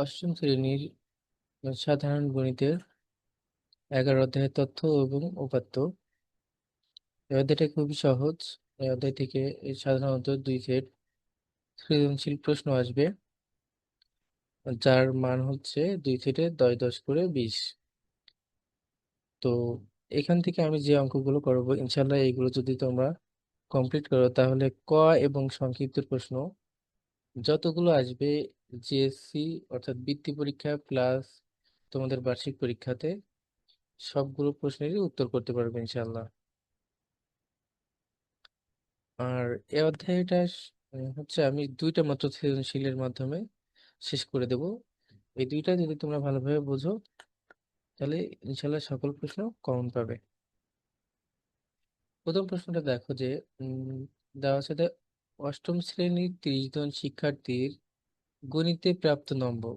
অষ্টম শ্রেণির সাধারণ গণিতের এগারো অধ্যায়ের তথ্য এবং উপাত্ত। এই অধ্যায়টা খুবই সহজ। এই অধ্যায় থেকে সাধারণত দুই সেট সৃজনশীল প্রশ্ন আসবে, যার মান হচ্ছে দুই সেটে দশ দশ করে বিশ। তো এখান থেকে আমি যে অঙ্কগুলো করব ইনশাল্লাহ এইগুলো যদি তোমরা কমপ্লিট করো, তাহলে ক এবং সংক্ষিপ্ত প্রশ্ন যতগুলো আসবে জিএসসি অর্থাৎ বৃত্তি পরীক্ষা প্লাস তোমাদের বার্ষিক পরীক্ষাতে সবগুলো প্রশ্নেরই উত্তর করতে পারবে ইনশাল্লাহ আর এ অধ্যায়টা হচ্ছে আমি দুইটা মাত্র সৃজনশীলের মাধ্যমে শেষ করে দেব। এই দুইটা যদি তোমরা ভালোভাবে বোঝো, তাহলে ইনশাল্লাহ সকল প্রশ্ন কমন পাবে। প্রথম প্রশ্নটা দেখো যে দেওয়া আছে অষ্টম শ্রেণির তিরিশ জন শিক্ষার্থীর গণিতে প্রাপ্ত নম্বর।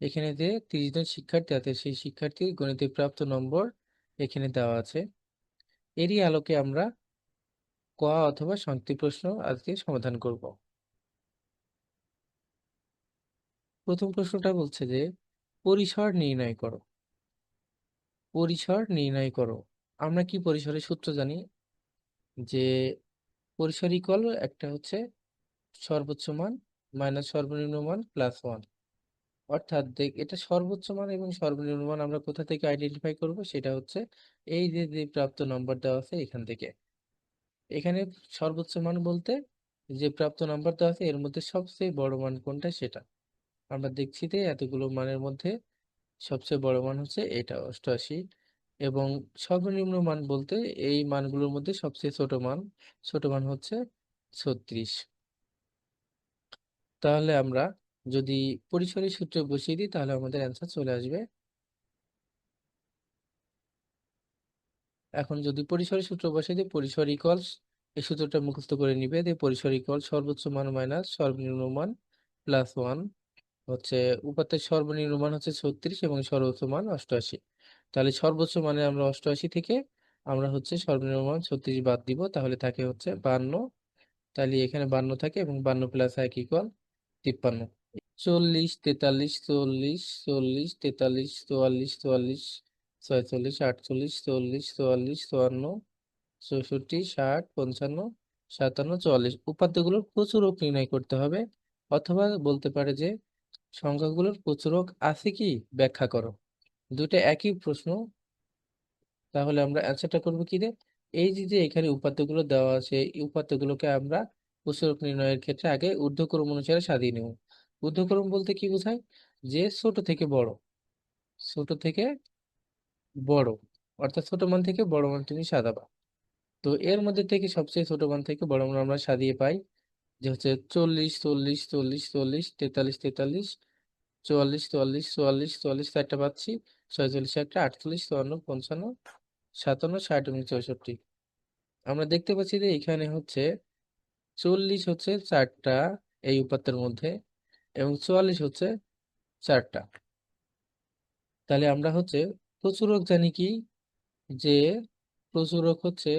এখানে যে তিরিশ জন শিক্ষার্থী আছে, সেই শিক্ষার্থীর গণিতে প্রাপ্ত নম্বর এখানে দেওয়া আছে। এরই আলোকে আমরা ক অথবা সংক্ষিপ্ত প্রশ্ন আজকে সমাধান করব। প্রথম প্রশ্নটা বলছে যে, পরিসর নির্ণয় করো। পরিসর নির্ণয় করো। আমরা কি পরিসরের সূত্র জানি? যে, পরিসর ইকুয়াল একটা হচ্ছে সর্বোচ্চ মান মাইনাস সর্বনিম্ন মান প্লাস ওয়ান অর্থাৎ দেখ, এটা সর্বোচ্চ মান এবং সর্বনিম্ন মান আমরা কোথা থেকে আইডেন্টিফাই করব? সেটা হচ্ছে এই যে যে প্রাপ্ত নম্বর দেওয়া আছে এখান থেকে। এখানে সর্বোচ্চ মান বলতে যে প্রাপ্ত নাম্বার দেওয়া আছে, এর মধ্যে সবচেয়ে বড় মান কোনটা? সেটা। আমরা দেখছি যে এতগুলো মানের মধ্যে সবচেয়ে বড় মান হচ্ছে এটা, অষ্টআশি। এবং সর্বনিম্ন মান বলতে এই মানগুলোর মধ্যে সবচেয়ে ছোট মান ছোট মান হচ্ছে ছত্রিশ। তাহলে আমরা যদি পরিসরের সূত্রে বসিয়ে দিই, তাহলে আমাদের অ্যান্সার চলে আসবে। এখন যদি পরিসরের সূত্র বসিয়ে দিই, পরিসর ইকুয়ালস এই সূত্রটা মুখস্থ করে নিবে। যে পরিসর ইকুয়াল সর্বোচ্চ মান মাইনাস সর্বনিম্ন মান প্লাস ওয়ান হচ্ছে উপাত্তের সর্বনিম্ন মান হচ্ছে ছত্রিশ এবং সর্বোচ্চ মান অষ্টআশি। তাহলে সর্বোচ্চ মানে আমরা অষ্টআশি থেকে আমরা হচ্ছে সর্বনিম্ন মান ছত্রিশ বাদ দিব। তাহলে থাকে হচ্ছে বান্ন। তাহলে এখানে বান্ন থাকে এবং বান্ন প্লাস এক ইকুয়াল তিপ্পান্ন। চল্লিশ, তেতাল্লিশ, চল্লিশ চল্লিশ, তেতাল্লিশ, চুয়াল্লিশ চুয়াল্লিশ, ছয়চল্লিশ, আটচল্লিশ, চল্লিশ, চুয়াল্লিশ, চুয়ান্ন, চৌষট্টি, ষাট, পঞ্চান্ন, সাতান্ন, চুয়াল্লিশ। উপাত্তগুলোর প্রচুরক নির্ণয় করতে হবে, অথবা বলতে পারে যে সংখ্যাগুলোর প্রচুরক আছে কি? ব্যাখ্যা করো। দুটো একই প্রশ্ন। তাহলে আমরা অ্যান্সারটা করব কি রে? এই যে এখানে উপাত্তগুলো দেওয়া আছে, এই উপাত্তগুলোকে আমরা প্রচুরক নির্ণয়ের ক্ষেত্রে আগে ঊর্ধ্বক্রম অনুসারে সাজিয়ে নেব। ঊর্ধ্বক্রম বলতে কি বোঝায়? যে ছোট থেকে বড়। ছোট থেকে বড়। অর্থাৎ ছোট মান থেকে বড় মান তুমি সাজাবা। তো এর মধ্যে থেকে সবচেয়ে ছোট মান থেকে বড় মান আমরা সাজিয়ে পাই যে হচ্ছে চল্লিশ চল্লিশ চল্লিশ চল্লিশ, তেতাল্লিশ তেতাল্লিশ, চুয়াল্লিশ চুয়াল্লিশ চুয়াল্লিশ চুয়াল্লিশ চারটা পাচ্ছি। ছয়চল্লিশ একটা, আটচল্লিশ, চুয়ান্ন, পঞ্চান্ন, সাতান্ন, ষাট এবং চৌষট্টি। আমরা দেখতে পাচ্ছি যে এখানে হচ্ছে চল্লিশ হচ্ছে চারটা এই উপাত্তের মধ্যে এবং চুয়াল্লিশ হচ্ছে চারটা। তাহলে আমরা হচ্ছে প্রচুরক জানি কি? যে প্রচুরক হচ্ছে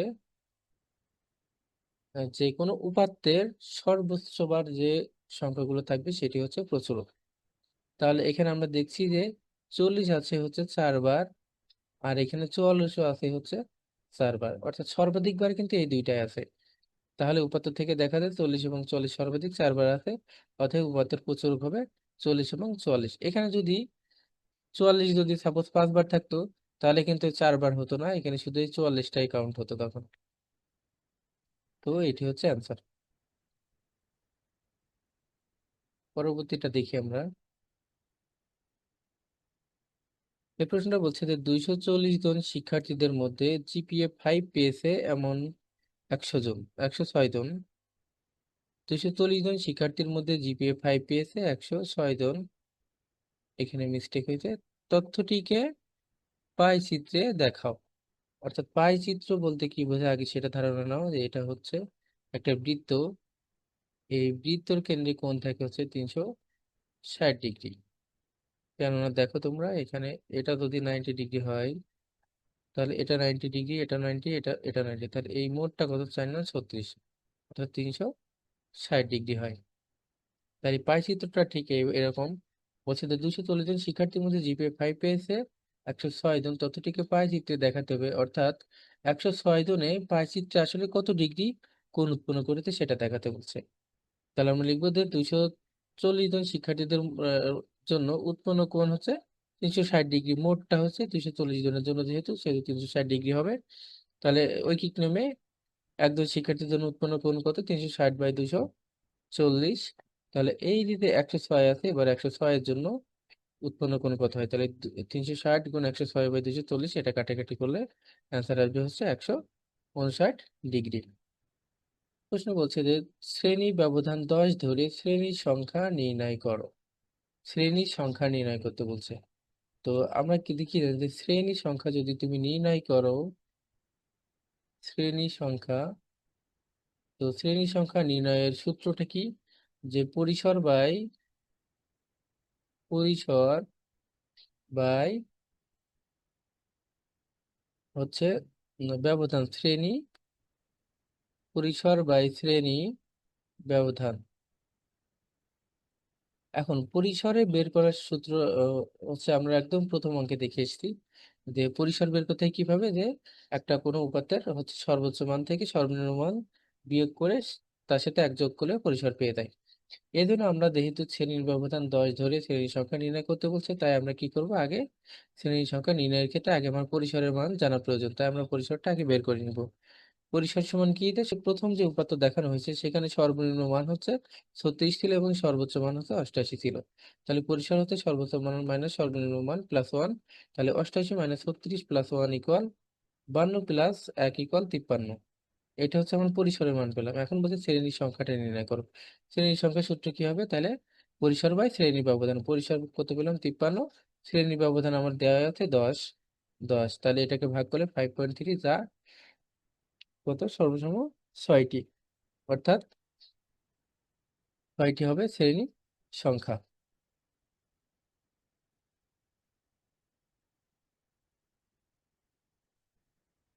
যে কোনো উপাত্তের সর্বোচ্চ বার যে সংখ্যাগুলো থাকবে সেটি হচ্ছে প্রচুরক। তাহলে এখানে আমরা দেখছি যে চল্লিশ আছে হচ্ছে চারবার আর এখানে চুয়াল্লিশও আছে হচ্ছে চারবার অর্থাৎ সর্বাধিক বার কিন্তু এই দুইটাই আছে। তাহলে উপাত্ত থেকে দেখা যায় চল্লিশ এবং চল্লিশ সর্বাধিক চারবার আছে অতএব উপাত্তের প্রচুরক হবে চল্লিশ এবং চুয়াল্লিশ। এখানে যদি চুয়াল্লিশ যদি সাপোজ পাঁচবার থাকতো, তাহলে কিন্তু চারবার হতো না, এখানে শুধু এই চুয়াল্লিশটাই কাউন্ট হতো তখন। তো এটি হচ্ছে অ্যান্সার পরবর্তীটা দেখি আমরা। এই প্রশ্নটা বলছে যে দুইশো চল্লিশ জন শিক্ষার্থীদের মধ্যে জিপিএ ফাইভ পেয়েছে এমন একশো জন, একশো ছয় জন। দুইশো চল্লিশ জন শিক্ষার্থীর মধ্যে জিপিএ ফাইভ পেয়েছে, একশো ছয় জন এখানে মিস্টেক হয়েছে। তথ্যটিকে পাই চিত্রে দেখাও। অর্থাৎ পাই চিত্র বলতে কি বোঝায়? আগে সেটা ধারণা নাও যে এটা হচ্ছে একটা বৃত্ত। এই বৃত্তর কেন্দ্রে কোণ থাকে হচ্ছে তিনশো ষাট ডিগ্রি। কেননা দেখো তোমরা এখানে এটা যদি নাইনটি ডিগ্রি হয় তাহলে এটা নাইনটি ডিগ্রি, এটা নাইনটি এটা এটা নাইনটি তাহলে এই মোটটা কত? চার না ছত্রিশ। অর্থাৎ তিনশো ষাট ডিগ্রি হয়। তাহলে পাই চিত্রটা ঠিক এরকম। বলছে দুশো চল্লিশ জন শিক্ষার্থীর মধ্যে জিপিএ ফাইভ পেয়েছে, একশো ছয় জন ততটিকে পাই চিত্রে দেখাতে হবে। অর্থাৎ একশো ছয় জনে পাই চিত্রে আসলে কত ডিগ্রি কোণ উৎপন্ন করেছে সেটা দেখাতে বলছে। তাহলে আমরা লিখব যে দুশো চল্লিশ জন শিক্ষার্থীদের জন্য উৎপন্ন কোণ হচ্ছে তিনশো ষাট ডিগ্রি, মোটটা হচ্ছে তিনশো চল্লিশ জনের জন্য যেহেতু, সেহেতু তিনশো ষাট ডিগ্রি হবে। তাহলে ঐকিক নিয়মে একজন শিক্ষার্থীর জন্য উৎপন্ন কোণ কত? তিনশো ষাট বাই দুইশো চল্লিশ। তাহলে এই দিকে একশো ছয় আছে, এবার একশো ছয়ের জন্য উৎপন্ন কোণ কত হয়? তাহলে তিনশো ষাট গুণ একশো ছয় বাই দুইশো চল্লিশ, এটা কাটাকাটি করলে অ্যান্সার আসবে হচ্ছে একশো উনষাট ডিগ্রি। প্রশ্ন বলছে যে, শ্রেণি ব্যবধান দশ ধরে শ্রেণির সংখ্যা নির্ণয় করো। শ্রেণির সংখ্যা নির্ণয় করতে বলছে। তো আমরা কি দেখি যে শ্রেণি সংখ্যা যদি তুমি নির্ণয় করো, শ্রেণি সংখ্যা, তো শ্রেণি সংখ্যা নির্ণয়ের সূত্রটা কি? যে পরিসর বাই পরিসর বাই হচ্ছে ব্যবধান, শ্রেণি পরিসর বাই শ্রেণি ব্যবধান। এখন পরিসরে বের করার সূত্র হচ্ছে আমরা একদম প্রথম অঙ্কে দেখে এসেছি যে পরিসর বের করতে কীভাবে? যে একটা কোনো উপাত্তের হচ্ছে সর্বোচ্চ মান থেকে সর্বনিম্ন মান বিয়োগ করে তার সাথে এক যোগ করলে পরিসর পেয়ে যায়। এই জন্য আমরা যেহেতু শ্রেণির ব্যবধান দশ ধরে শ্রেণির সংখ্যা নির্ণয় করতে বলছে, তাই আমরা কি করব? আগে শ্রেণির সংখ্যা নির্ণয়ের ক্ষেত্রে আগে আমার পরিসরের মান জানা প্রয়োজন, তাই আমরা পরিসরটা আগে বের করে নিব। পরিসর সমান কি এটা? প্রথম যে উপাত্ত দেখানো হয়েছে, সেখানে সর্বনিম্ন মান হচ্ছে ছত্রিশ ছিল এবং সর্বোচ্চ মান হচ্ছে অষ্টাশি ছিল। তাহলে পরিসর হচ্ছে সর্বোচ্চ মান মাইনাস সর্বনিম্ন মান প্লাস ওয়ান তাহলে অষ্টাশি মাইনাস ছত্রিশ প্লাস ওয়ান ইকুয়াল বান্ন প্লাস এক ইকুয়াল তিপ্পান্ন। এটা হচ্ছে আমার পরিসরের মান পেলাম। এখন বলছে শ্রেণির সংখ্যাটা নির্ণয় করো। শ্রেণির সংখ্যা সূত্র কি হবে? তাহলে পরিসর বাই শ্রেণি ব্যবধান। পরিসর কত পেলাম? তিপ্পান্ন। শ্রেণি ব্যবধান আমার দেওয়া আছে দশ। দশ। তাহলে এটাকে ভাগ করলে ফাইভ পয়েন্ট থ্রি যা কত? সর্বসম ছয়টি। অর্থাৎ ছয়টি হবে শ্রেণি সংখ্যা।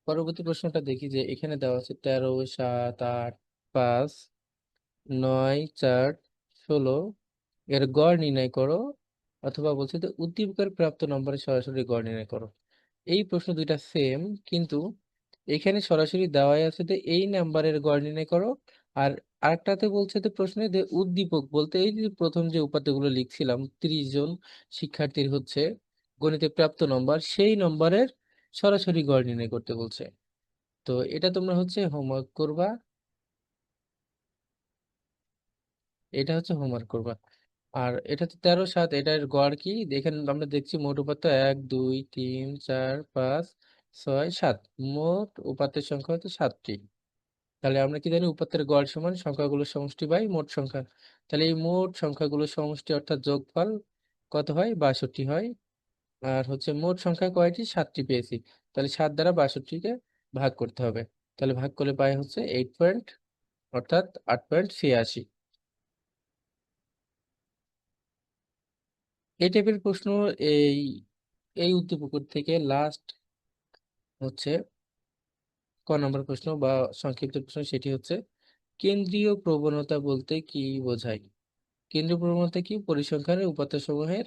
পরবর্তী প্রশ্নটা দেখি যে এখানে দেওয়া আছে তেরো, সাত, আট, পাঁচ, নয়, চার, ষোলো। এর গড় নির্ণয় করো অথবা বলছে যে উদ্দীপকের প্রাপ্ত নম্বরের সরাসরি গড় নির্ণয় করো। এই প্রশ্ন দুইটা সেম কিন্তু এখানে সরাসরি দেওয়াই আছে যে এই নাম্বারের গড় নির্ণয় করো। আর আরেকটাতে বলছে যে প্রশ্নে যে উদ্দীপক বলতে এই যে প্রথম যে উপাত্তগুলো লিখছিলাম, ত্রিশ জন শিক্ষার্থীর হচ্ছে গণিতে প্রাপ্ত নম্বর সেই নম্বরের সরাসরি গড় নির্ণয় করতে বলছে। তো এটা তোমরা হচ্ছে হোমওয়ার্ক করবা। এটা হচ্ছে হোমওয়ার্ক করবা। আর এটা তো তেরো সাত, এটার গড় কি? এখানে আমরা দেখছি মোট উপাত্ত এক, দুই, তিন, চার, পাঁচ ছয় সাত, মোট উপাত্তের সংখ্যা হচ্ছে সাতটি। তাহলে আমরা কি জানি উপাত্তের গড় সমান সংখ্যাগুলোর সমষ্টি বাই মোট সংখ্যা। তাহলে এই মোট সংখ্যাগুলোর সমষ্টি অর্থাৎ যোগফল কত হয়? বাষট্টি হয়। আর হচ্ছে মোট সংখ্যা কয়টি? সাতটি পেয়েছি। তাহলে সাত দ্বারা বাষট্টিকে ভাগ করতে হবে। তাহলে ভাগ করলে পাই হচ্ছে এইট পয়েন্ট অর্থাৎ আট পয়েন্ট ছিয়াশি। এই টাইপের প্রশ্ন এই এই উদ্দীপক থেকে লাস্ট হচ্ছে ক নম্বর প্রশ্ন বা সংক্ষিপ্ত প্রশ্ন সেটি হচ্ছে, কেন্দ্রীয় প্রবণতা বলতে কি বোঝায়? কেন্দ্রীয় প্রবণতা কি? পরিসংখ্যানের উপাত্তসমূহের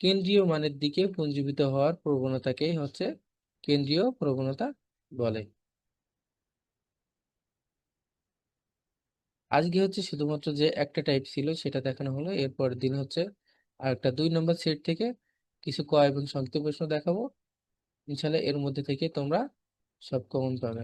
কেন্দ্রীয় মানের দিকে পুঞ্জীভূত হওয়ার প্রবণতাকেই হচ্ছে কেন্দ্রীয় প্রবণতা বলে। আজকে হচ্ছে শুধুমাত্র যে একটা টাইপ ছিল সেটা দেখানো হলো এরপর দিন হচ্ছে আর একটা দুই নম্বর সেট থেকে কিছু ক এবং সংক্ষিপ্ত প্রশ্ন দেখাবো। ইনশাল্লাহ এর মধ্যে থেকে তোমরা সব কমন পাবে।